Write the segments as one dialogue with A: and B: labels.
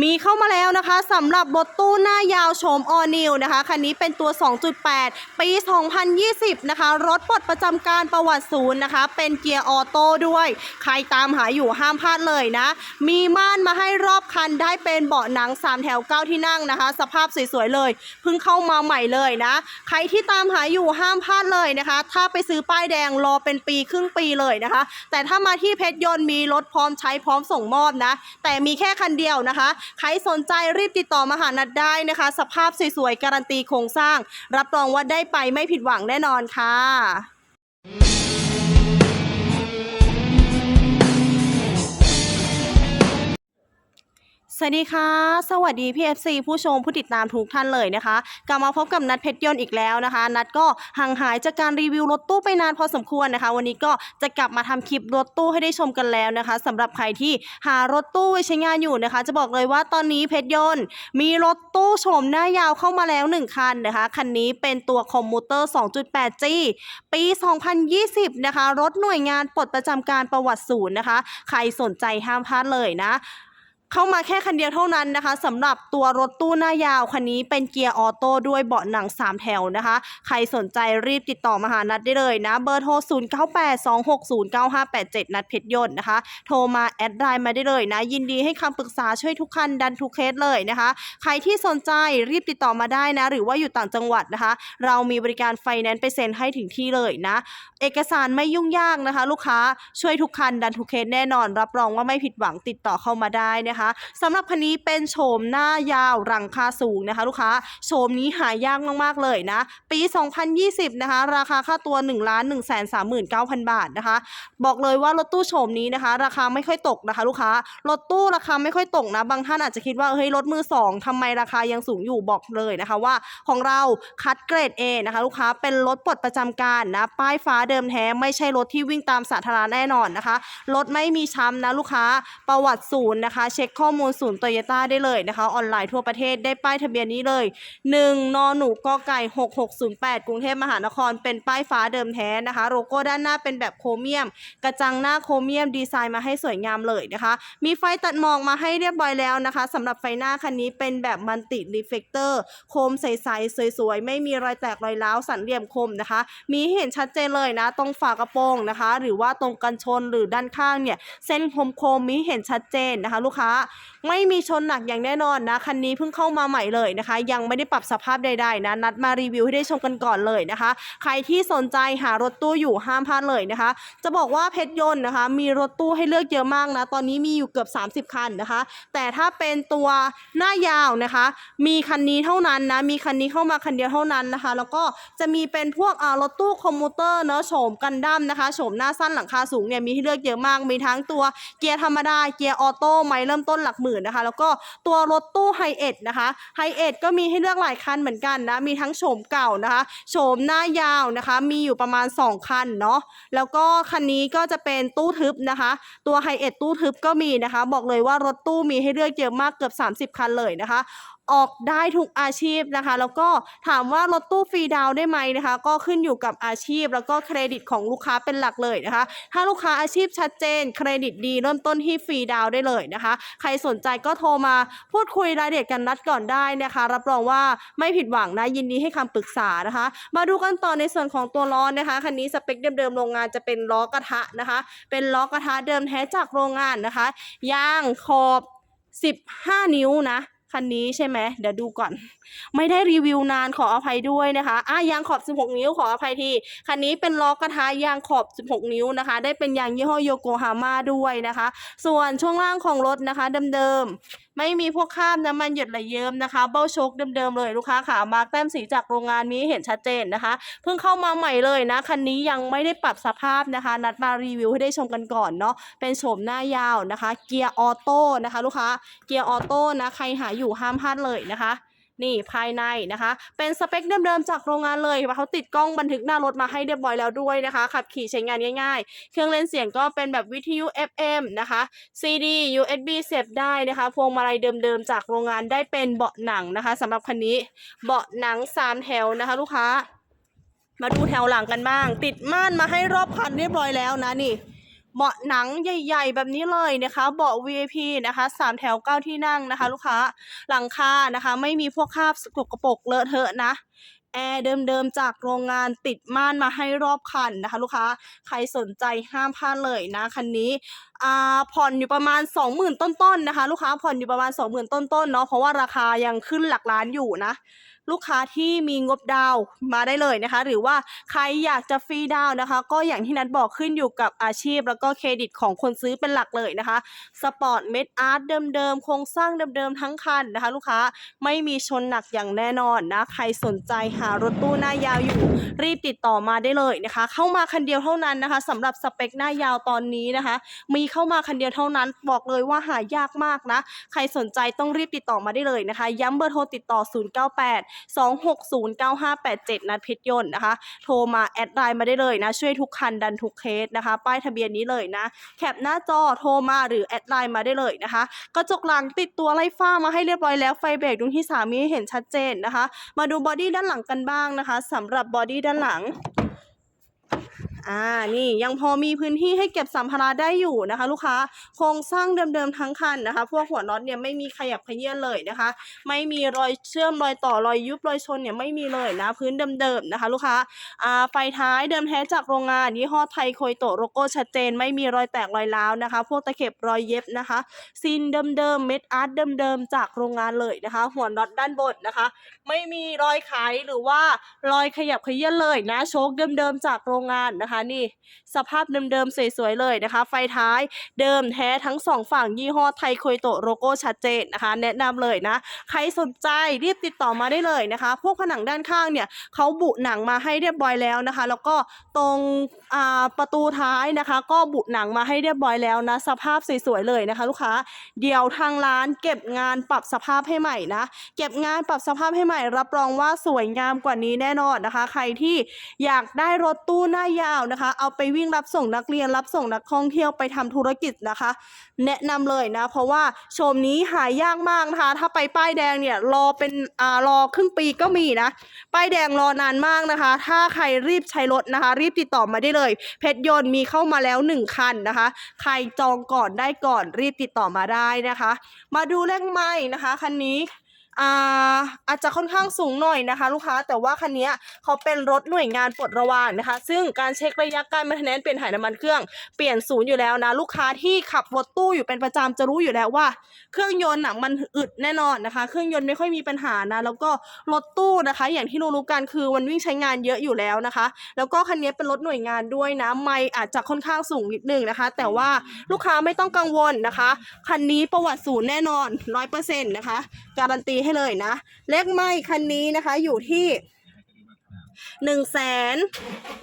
A: มีเข้ามาแล้วนะคะสำหรับรถตู้หน้ายาวโฉมออนิวนะคะคันนี้เป็นตัว 2.8 ปี 2020 นะคะ รถปลดประจำการประวัติศูนย์นะคะ เป็นเกียร์ออโต้ด้วย ใครตามหาอยู่ห้ามพลาดเลยนะ มีม่านมาให้รอบคันได้เป็นเบาะหนัง 3 แถว 9 ที่นั่งนะคะ สภาพสวยๆเลย เพิ่งเข้ามาใหม่เลยนะ ใครที่ตามหาอยู่ห้ามพลาดเลยนะคะ ถ้าไปซื้อป้ายแดงรอเป็นปีครึ่งปีเลยนะคะ แต่ถ้ามาที่เพชรยนต์มีรถพร้อมใช้พร้อมส่งมอบนะ แต่มีแค่คันเดียวนะคะใครสนใจรีบติดต่อมาหานัดได้นะคะ สภาพสวยๆการันตีโครงสร้าง รับรองว่าได้ไปไม่ผิดหวังแน่นอนค่ะ วัสดีค่ะ สวัสดีพี่ FC ผู้ชมผู้ติดตามทุกท่านเลยนะคะ กลับมาพบกับนัดเพชรยนต์อีกแล้วนะคะ นัดก็ห่างหายจากการรีวิวรถตู้ไปนานพอสมควรนะคะ วันนี้ก็จะกลับมาทำคลิปรถตู้ให้ได้ชมกันแล้วนะคะสำหรับใครที่หารถตู้ไว้ใช้งานอยู่นะคะ จะบอกเลยว่าตอนนี้เพชรยนต์มีรถตู้โฉมหน้ายาวเข้ามาแล้ว 1 คันนะคะ คันนี้เป็นตัวคอมมูเตอร์ 2.8G ปี 2020 นะคะ รถหน่วยงานปลดประจำการประวัติศูนย์นะคะ ใครสนใจห้ามพลาดเลยนะ เข้ามาแค่คันเดียวเท่านั้นนะคะสำหรับตัวรถตู้หน้ายาวคันนี้เป็นเกียร์ออโต้ด้วยเบาะหนัง 3 แถวนะคะ ใครสนใจรีบติดต่อมาหานัดได้เลยนะ เบอร์โทร 0982609587 นัดเพชรยนต์นะคะ โทรมาแอดไลน์มาได้เลยนะ ยินดีให้คำปรึกษาช่วยทุกคันดันทุกเคสเลยนะคะ ใครที่สนใจรีบติดต่อมาได้นะ หรือว่าอยู่ต่างจังหวัดนะคะ เรามีบริการไฟแนนซ์ไปเซ็นให้ถึงที่เลยนะ เอกสารไม่ยุ่งยากนะคะ ลูกค้าช่วยทุกคันดันทุกเคสแน่นอน รับรองว่าไม่ผิดหวังติดต่อเข้ามาได้นะคะสำหรับคันนี้เป็นโฉมหน้ายาวรังคาสูงนะคะ ลูกค้าโฉมนี้หายากมากๆเลยนะ ปี 2020 นะคะ ราคาค่าตัว 1 1 3 9 0 0 0 บาทนะคะ บอกเลยว่ารถตู้โฉมนี้นะคะ ราคาไม่ค่อยตกนะคะ ลูกค้ารถตู้ราคาไม่ค่อยตกนะ บางท่านอาจจะคิดว่าเฮ้ยรถมือสองทำไมราคายังสูงอยู่บอกเลยนะคะว่าของเราคัดเกรด A นะคะ ลูกค้าเป็นรถปลดประจำการนะ ป้ายฟ้าเดิมแท้ไม่ใช่รถที่วิ่งตามสาธารณะแน่นอนนะคะรถไม่มีช้ำนะลูกค้าประวัติศูนย์นะคะ เช็คข้อมูลศูนย์โตโยต้าได้เลยนะคะ ออนไลน์ทั่วประเทศได้ป้ายทะเบียนนี้เลย 1นอหนูกอไก่ 6608 กรุงเทพมหานคร เป็นป้ายฟ้าเดิมแท้นะคะ โลโก้ด้านหน้าเป็นแบบโครเมียม กระจังหน้าโครเมียมดีไซน์มาให้สวยงามเลยนะคะ มีไฟตัดหมอกมาให้เรียบร้อยแล้วนะคะสำหรับไฟหน้าคันนี้เป็นแบบมันติรีเฟกเตอร์โคมใสๆสวยๆ ไม่มีรอยแตกรอยร้าวสันเหลี่ยมคมนะคะ มีเห็นชัดเจนเลยนะ ตรงฝากระโปรงนะคะ หรือว่าตรงกันชนหรือด้านข้างเนี่ย เส้นคมๆมีเห็นชัดเจนนะคะ ลูกค้าไม่มีชนหนักอย่างแน่นอนนะ คันนี้เพิ่งเข้ามาใหม่เลยนะคะ ยังไม่ได้ปรับสภาพใดๆนะ นัดมารีวิวให้ได้ชมกันก่อนเลยนะคะ ใครที่สนใจหารถตู้อยู่ห้ามพลาดเลยนะคะ จะบอกว่าเพชรยนต์นะคะ มีรถตู้ให้เลือกเยอะมากนะ ตอนนี้มีอยู่เกือบ 30 คันนะคะ แต่ถ้าเป็นตัวหน้ายาวนะคะ มีคันนี้เท่านั้นนะ มีคันนี้เข้ามาคันเดียวเท่านั้นนะคะ แล้วก็จะมีเป็นพวกรถตู้คอมมูเตอร์เนอะโฉมกันดั้มนะคะโฉมหน้าสั้นหลังคาสูงเนี่ยมีให้เลือกเยอะมาก มีทั้งตัวเกียร์ธรรมดา เกียร์ออโต้ไม่เริ่มต้น้นหลักหมื่นนะคะ แล้วก็ตัวรถตู้ไฮเอ็ดนะคะไฮเอ็ดก็มีให้เลือกหลายคันเหมือนกันนะ มีทั้งโฉมเก่านะคะโฉมหน้ายาวนะคะ มีอยู่ประมาณ 2 คันเนาะแล้วก็คันนี้ก็จะเป็นตู้ทึบนะคะ ตัวไฮเอ็ดตู้ทึบก็มีนะคะ บอกเลยว่ารถตู้มีให้เลือกเยอะมากเกือบ 30 คันเลยนะคะออกได้ทุกอาชีพนะคะ แล้วก็ถามว่ารถตู้ฟรีดาวได้ไหมนะคะ ก็ขึ้นอยู่กับอาชีพ แล้วก็เครดิตของลูกค้าเป็นหลักเลยนะคะ ถ้าลูกค้าอาชีพชัดเจน เครดิตดีเริ่มต้นที่ฟรีดาวได้เลยนะคะ ใครสนใจก็โทรมาพูดคุยรายละเอียดกันนัดก่อนได้นะคะ รับรองว่าไม่ผิดหวังนะยินดีให้คำปรึกษานะคะ มาดูกันต่อในส่วนของตัวล้อนะคะคันนี้สเปคเดิมๆโรงงานจะเป็นล้อกระทะนะคะ เป็นล้อกระทะเดิมแท้จากโรงงานนะคะยางขอบ 15 นิ้วนะ คันนี้ใช่ไหมเดี๋ยวดูก่อน ไม่ได้รีวิวนานขออภัยด้วยนะคะอะยางขอบ 16 นิ้วขออภัยที คันนี้เป็นล้อกระทะยางขอบ 16 นิ้วนะคะ ได้เป็นยางยี่ห้อโยโกฮาม่าด้วยนะคะ ส่วนช่วงล่างของรถนะคะเดิมๆไม่มีพวกข้ามน้ำมันหยดไหลเยิ้มนะคะ เบ้าชกเดิมๆเลยลูกค้าค่ะมาร์กแต้มสีจากโรงงานมีเห็นชัดเจนนะคะ เพิ่งเข้ามาใหม่เลยนะคันนี้ยังไม่ได้ปรับสภาพนะคะ นัดมารีวิวให้ได้ชมกันก่อนเนาะเป็นโฉมหน้ายาวนะคะ เกียร์ออโต้นะคะ ลูกค้าเกียร์ออโต้นะใครหาอยู่ห้ามพลาดเลยนะคะ นี่ภายในนะคะ เป็นสเปคเดิมๆจากโรงงานเลยเขาติดกล้องบันทึกหน้ารถมาให้เรียบร้อยแล้วด้วยนะคะ ขับขี่ใช้งานง่ายๆ เครื่องเล่นเสียงก็เป็นแบบวิทยุ FM นะคะ CD USB เสียบได้นะคะ พวงมาลัยเดิมๆจากโรงงานได้เป็นเบาะหนังนะคะสำหรับคันนี้เบาะหนังสามแถวนะคะลูกค้า มาดูแถวหลังกันบ้าง ติดม่านมาให้รอบคันเรียบร้อยแล้วนะนี่ เบาะหนังใหญ่ ๆ แบบนี้เลยนะคะเบาะ VIP นะคะสามแถวเก้าที่นั่งนะคะ ลูกค้าหลังคานะคะ ไม่มีพวกคราบสกปรกเลอะเทอะนะแอร์เดิมๆจากโรงงานติดม่านมาให้รอบคันนะคะ ลูกค้าใครสนใจห้ามพลาดเลยนะคันนี้อ่าผ่อนอยู่ประมาณ 20,000 ต้นๆนะคะ ลูกค้าผ่อนอยู่ประมาณ 20,000 ต้นๆเนาะเพราะว่าราคายังขึ้นหลักล้านอยู่นะ ลูกค้าที่มีงบดาวมาได้เลยนะคะ หรือว่าใครอยากจะฟรีดาวนะคะ ก็อย่างที่นัดบอกขึ้นอยู่กับอาชีพ แล้วก็เครดิตของคนซื้อเป็นหลักเลยนะคะสปอร์ตเม็ดอาร์ตเดิมๆโครงสร้างเดิมๆทั้งคันนะคะ ลูกค้าไม่มีชนหนักอย่างแน่นอนนะใครสนใจหารถตู้หน้ายาวอยู่ รีบติดต่อมาได้เลยนะคะ เข้ามาคันเดียวเท่านั้นนะคะสำหรับสเปคหน้ายาวตอนนี้นะคะ มีเข้ามาคันเดียวเท่านั้นบอกเลยว่าหายากมากนะ ใครสนใจต้องรีบติดต่อมาได้เลยนะคะ ย้ำเบอร์โทรติดต่อ 098 260 9587นัดเพชรยนต์นะคะ โทรมาแอดไลน์มาได้เลยนะ ช่วยทุกคันดันทุกเคสนะคะ ป้ายทะเบียนนี้เลยนะ แคปหน้าจอโทรมาหรือแอดไลน์มาได้เลยนะคะ กระจกหลังติดตัวไล่ฟ้ามาให้เรียบร้อยแล้วไฟเบรกดวงที่สามีเห็นชัดเจนนะคะ มาดูบอดี้ด้านหลังกันบ้างนะคะสำหรับบอดี้ด้านหลัง อ่า นี่ยังพอมีพื้นที่ให้เก็บสัมภาระได้อยู่นะคะ ลูกค้า โครงสร้างเดิมๆทั้งคันนะคะ พวกหัวน็อตเนี่ยไม่มีขยับขยื่นเลยนะคะ ไม่มีรอยเชื่อมรอยต่อรอยยุบรอยชนเนี่ยไม่มีเลยนะ พื้นเดิมๆนะคะ ลูกค้า อ่า ไฟท้ายเดิมแท้จากโรงงานยี่ห้อไทยโคยโตโลโก้ชัดเจน ไม่มีรอยแตกรอยร้าวนะคะ พวกตะเข็บรอยเย็บนะคะซีนเดิมๆเม็ดอาร์ตเดิมๆจากโรงงานเลยนะคะ หัวน็อตด้านบนนะคะ ไม่มีรอยไขหรือว่ารอยขยับขยื่นเลยนะ โชคเดิมๆจากโรงงานนะคะนี่สภาพเดิมๆสวยๆเลยนะคะ ไฟท้ายเดิมแท้ทั้งสองฝั่งยี่ห้อไทยโคยโตโลโก้ชัดเจนนะคะ แนะนำเลยนะ ใครสนใจรีบติดต่อมาได้เลยนะคะ พวกผนังด้านข้างเนี่ยเขาบุหนังมาให้เรียบร้อยแล้วนะคะ แล้วก็ตรงประตูท้ายนะคะ ก็บุหนังมาให้เรียบร้อยแล้วนะ สภาพสวยๆเลยนะคะ ลูกค้าเดี๋ยวทางร้านเก็บงานปรับสภาพให้ใหม่นะ เก็บงานปรับสภาพให้ใหม่ รับรองว่าสวยงามกว่านี้แน่นอนนะคะ ใครที่อยากได้รถตู้หน้ายาวนะคะ เอาไปวิ่งรับส่งนักเรียนรับส่งนักท่องเที่ยวไปทำธุรกิจนะคะ แนะนำเลยนะ เพราะว่าโฉมนี้หายากมากนะคะ ถ้าไปป้ายแดงเนี่ยรอเป็นอ่ารอครึ่งปีก็มีนะ ป้ายแดงรอนานมากนะคะ ถ้าใครรีบใช้รถนะคะ รีบติดต่อมาได้เลย เพชรยนต์มีเข้ามาแล้ว 1 คันนะคะ ใครจองก่อนได้ก่อนรีบติดต่อมาได้นะคะ มาดูเลขไม้นะคะคันนี้ อ่าอาจจะค่อนข้างสูงหน่อยนะคะ ลูกค้าแต่ว่าคันนี้เขาเป็นรถหน่วยงานปลดระวางนะคะ ซึ่งการเช็คระยะการมาแนนเปลี่ยนถ่ายน้ำมันเครื่องเปลี่ยนศูนย์อยู่แล้วนะ ลูกค้าที่ขับรถตู้อยู่เป็นประจำจะรู้อยู่แล้วว่า เครื่องยนต์อะมันอึดแน่นอนนะคะ เครื่องยนต์ไม่ค่อยมีปัญหานะ แล้วก็รถตู้นะคะ อย่างที่รู้ๆกันคือมันวิ่งใช้งานเยอะอยู่แล้วนะคะ แล้วก็คันนี้เป็นรถหน่วยงานด้วยนะไม่อาจจะค่อนข้างสูงนิดนึงนะคะ แต่ว่าลูกค้าไม่ต้องกังวลนะคะคันนี้ประวัติศูนย์แน่นอนร้อยเปอร์เซ็นต์นะคะการันตีให้เลยนะ เลขไม้คันนี้นะคะอยู่ที่ หนึ่งแสน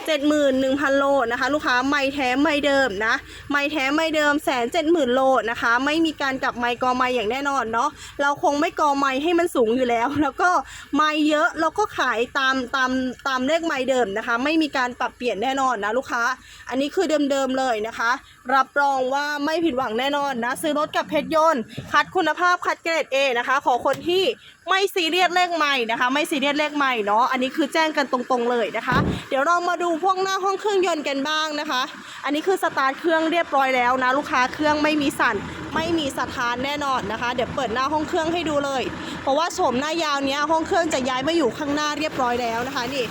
A: เจ็ดหมื่นหนึ่งพันโลนะคะ ลูกค้าไม่แท้ไม่เดิมนะ ไม่แท้ไม่เดิมแสนเจ็ดหมื่นโลนะคะ ไม่มีการกลับไม่กอไม่อย่างแน่นอนเนาะเราคงไม่กอไม่ให้มันสูงอยู่แล้ว แล้วก็ไม่เยอะเราก็ขายตามตามตามเลขไม่เดิมนะคะ ไม่มีการปรับเปลี่ยนแน่นอนนะลูกค้า อันนี้คือเดิมๆเลยนะคะ รับรองว่าไม่ผิดหวังแน่นอนนะ ซื้อรถกับเพชรยนต์คัดคุณภาพคัดเกรด A นะคะ ขอคนที่ ไม่ซีเรียสเลขใหม่นะคะ ไม่ซีเรียสเลขใหม่เนาะอันนี้คือแจ้งกันตรงๆเลยนะคะ เดี๋ยวเรามาดูพวกหน้าห้องเครื่องยนต์กันบ้างนะคะ อันนี้คือสตาร์ทเครื่องเรียบร้อยแล้วนะลูกค้าเครื่องไม่มีสั่นไม่มีสถานแน่นอนนะคะ เดี๋ยวเปิดหน้าห้องเครื่องให้ดูเลย เพราะว่าโฉมหน้ายาวเนี้ยห้องเครื่องจะย้ายมาอยู่ข้างหน้าเรียบร้อยแล้วนะคะนี่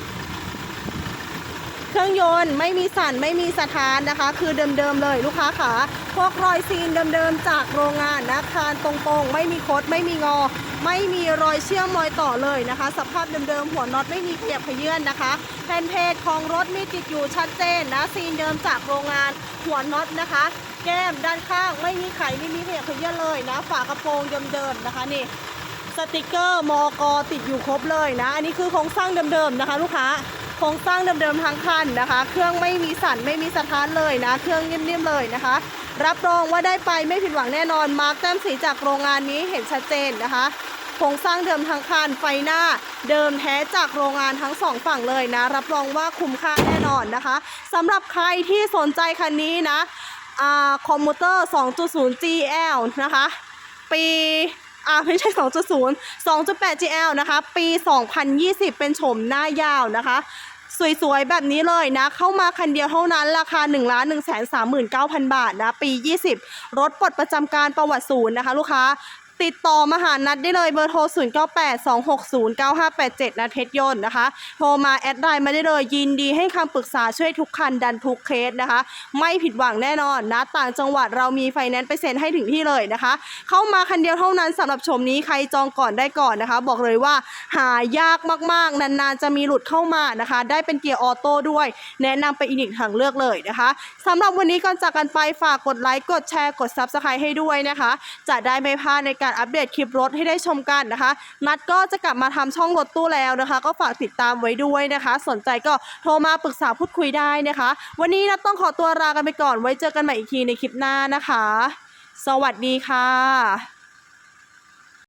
A: เครื่องยนต์ไม่มีสั่นไม่มีสถานนะคะ คือเดิมๆเลยลูกค้าขาพวกรอยซีนเดิมๆจากโรงงานนะคานตรงๆ ไม่มีคดไม่มีงอ ไม่มีรอยเชื่อมรอยต่อเลยนะคะ สภาพเดิมๆหัวน็อตไม่มีขยับขยื่นนะคะแผ่นเพจของรถมีติดอยู่ชัดเจนนะซีนเดิมจากโรงงานหัวน็อตนะคะ แก้มด้านข้างไม่มีไขไม่มีขยับขยื่นเลยนะ ฝากระโปรงเดิมๆนะคะนี่สติกเกอร์มอกอติดอยู่ครบเลยนะ อันนี้คือโครงสร้างเดิมๆนะคะ ลูกค้าโครงสร้างเดิมๆทั้งคันนะคะ เครื่องไม่มีสั่นไม่มีสะท้านเลยนะ เครื่องนิ่มๆเลยนะคะ รับรองว่าได้ไปไม่ผิดหวังแน่นอน มาร์กแต้มสีจากโรงงานนี้เห็นชัดเจนนะคะโครงสร้างเดิมทั้งคันไฟหน้า เดิมแท้จากโรงงานทั้งสองฝั่งเลยนะ รับรองว่าคุ้มค่าแน่นอนนะคะสำหรับใครที่สนใจคันนี้นะอคอมมูเตอร์ 2.0 GL นะคะ ปีอ่าไม่ใช่ 2.0 2.8 GL นะคะ ปี 2020 เป็นโฉมหน้ายาวนะคะ สวยๆ แบบนี้เลยนะ เข้ามาคันเดียวเท่านั้นราคา 1 1 3 9 0 0 0 บาทนะ ปี 20 รถปลดประจำการประวัติศูนย์นะคะ ลูกค้า ติดต่อมาหานัดได้เลยเบอร์โทร 0 9 8 2 6 0 9 5 8 7 นัดเพชรยนต์นะคะ โทรมาแอดไลน์มาได้เลยยินดีให้คำปรึกษาช่วยทุกคันดันทุกเคสนะคะ ไม่ผิดหวังแน่นอนนะต่างจังหวัดเรามีไฟแนนซ์ไปเซ็นให้ถึงที่เลยนะคะ เข้ามาคันเดียวเท่านั้นสำหรับชมนี้ใครจองก่อนได้ก่อนนะคะ บอกเลยว่าหายากมากๆ นานๆ จะมีหลุดเข้ามานะคะ ได้เป็นเกียร์ออโต้ด้วย แนะนำไปอีกหนึ่งทางเลือกเลยนะคะสำหรับวันนี้ก่อนจากกันไปฝากกดไลค์กดแชร์กด Subscribe ให้ด้วยนะคะ จะได้ไม่พลาดในการอัปเดตคลิปรถให้ได้ชมกันนะคะ นัดก็จะกลับมาทำช่องรถตู้แล้วนะคะ ก็ฝากติดตามไว้ด้วยนะคะ สนใจก็โทรมาปรึกษาพูดคุยได้นะคะ วันนี้นัดต้องขอตัวลากันไปก่อนไว้เจอกันใหม่อีกทีในคลิปหน้านะคะ สวัสดีค่ะ